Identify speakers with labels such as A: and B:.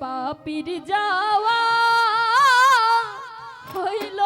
A: পাপির যাওয়া হইল